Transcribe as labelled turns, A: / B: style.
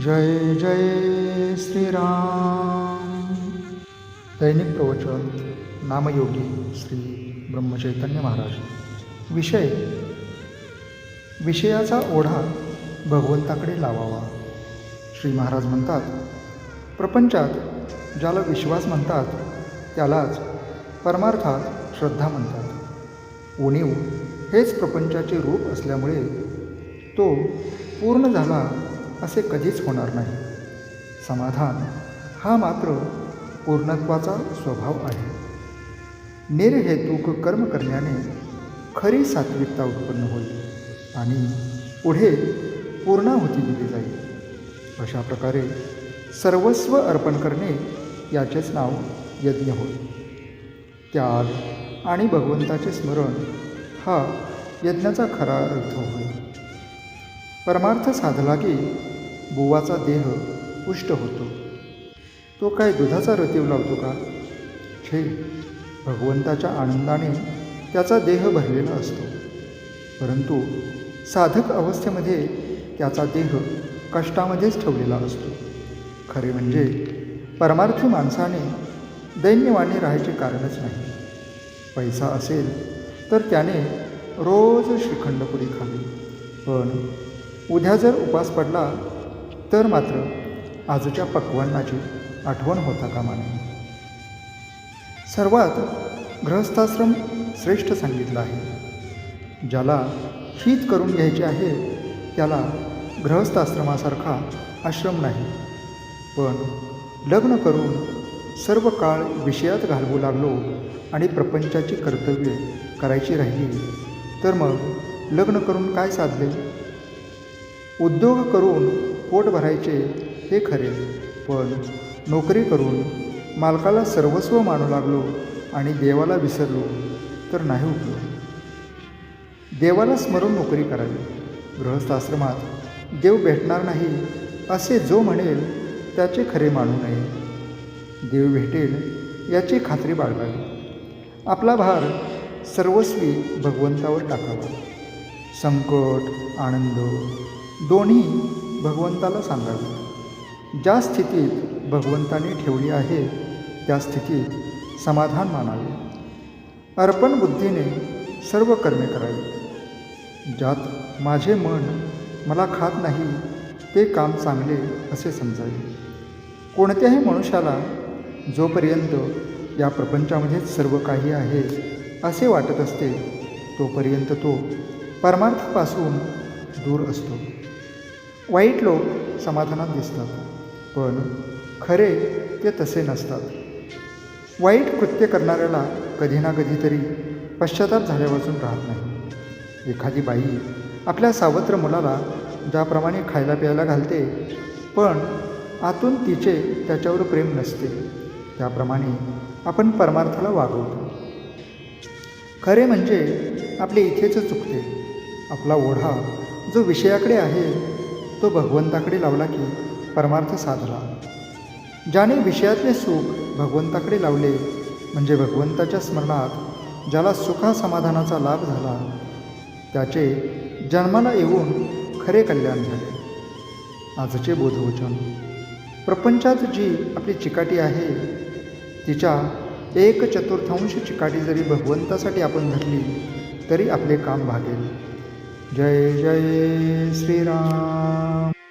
A: जय जय श्रीराम. दैनिक प्रवचन नामयोगी श्री ब्रह्मचैतन्य महाराज. विषय विषयाचा ओढा भगवंताकडे लावावा. श्री महाराज म्हणतात प्रपंचात ज्याला विश्वास म्हणतात त्यालाच परमार्थात श्रद्धा म्हणतात. उणीव हेच प्रपंचाचे रूप असल्यामुळे तो पूर्ण झाला असे कधीच होणार नाही. समाधान हा मात्र पूर्णत्वाचा स्वभाव आहे. निर्हेतुक कर्म करण्याने खरी सात्विकता उत्पन्न होईल आणि पुढे पूर्णाहुती दिली जाईल. अशा प्रकारे सर्वस्व अर्पण करणे याचेच नाव यज्ञ होय. त्याग आणि भगवंताचे स्मरण हा यज्ञाचा खरा अर्थ होय. परमार्थ साधला की बुवाचा देह पुष्ट होतो. तो काय दुधाचा रतीव लावतो का? छे भगवंताच्या आनंदाने त्याचा देह भरलेला असतो. परंतु साधक अवस्थेमध्ये त्याचा देह कष्टामध्येच ठेवलेला असतो. खरे म्हणजे परमार्थी माणसाने दैन्यवाणी राहायचे कारणच नाही. पैसा असेल तर त्याने रोज श्रीखंडपुरी खावी. पण उद्या जर उपास पडला तर मात्र आजच्या पक्वांनाची आठवण होता कामा नये. सर्वात गृहस्थाश्रम श्रेष्ठ सांगितला आहे. ज्याला हीत करून घ्यायचे आहे त्याला गृहस्थाश्रमासारखा आश्रम नाही. पण लग्न करून सर्व काळ विषयात घालवू लागलो आणि प्रपंचाची कर्तव्ये करायची राहिली तर मग लग्न करून काय साधले? उद्योग करून पोट भरायचे हे खरे पण नोकरी करून मालकाला सर्वस्व मानू लागलो आणि देवाला विसरलो तर नाही उपयोग देवाला स्मरून नोकरी करावी. गृहस्थाश्रमात देव भेटणार नाही असे जो म्हणेल त्याचे खरे मानू नये. देव भेटेल याची खात्री बाळगावी. आपला भार सर्वस्वी भगवंतावर टाकावा. संकट आनंद दोन्ही भगवंताला सांगावे. ज्या स्थितीत भगवंताने ठेवली आहे त्या स्थितीत समाधान मानावे. अर्पण बुद्धीने सर्व कर्मे करावी. ज्यात माझे मन मला खात नाही ते काम चांगले असे समजावे. कोणत्याही मनुष्याला जोपर्यंत या प्रपंचामध्येच सर्व काही आहे असे वाटत असते तोपर्यंत तो परमार्थापासून दूर असतो. वाईट लोक समाधानात दिसतात पण खरे ते तसे नसतात. वाईट कृत्य करणाऱ्याला कधी ना कधीतरी पश्चाताप झाल्यापासून राहत नाही. एखादी बाई आपल्या सावत्र मुलाला ज्याप्रमाणे खायला प्यायला घालते पण आतून तिचे त्याच्यावर प्रेम नसते. त्याप्रमाणे आपण परमार्थाला वागवतो. खरे म्हणजे आपले इथेच चुकते. आपला ओढा जो विषयाकडे आहे तो भगवंताकडे लावला की परमार्थ साधला. ज्याने विषयातले सुख भगवंताकडे लावले म्हणजे भगवंताच्या स्मरणात ज्याला सुखासमाधानाचा लाभ झाला त्याचे जन्माला येऊन खरे कल्याण झाले. आजचे बोधवचन. प्रपंचात जी आपली चिकाटी आहे तिच्या एक चतुर्थांश चिकाटी जरी भगवंतासाठी आपण धरली तरी आपले काम भागेल. जय जय श्रीराम।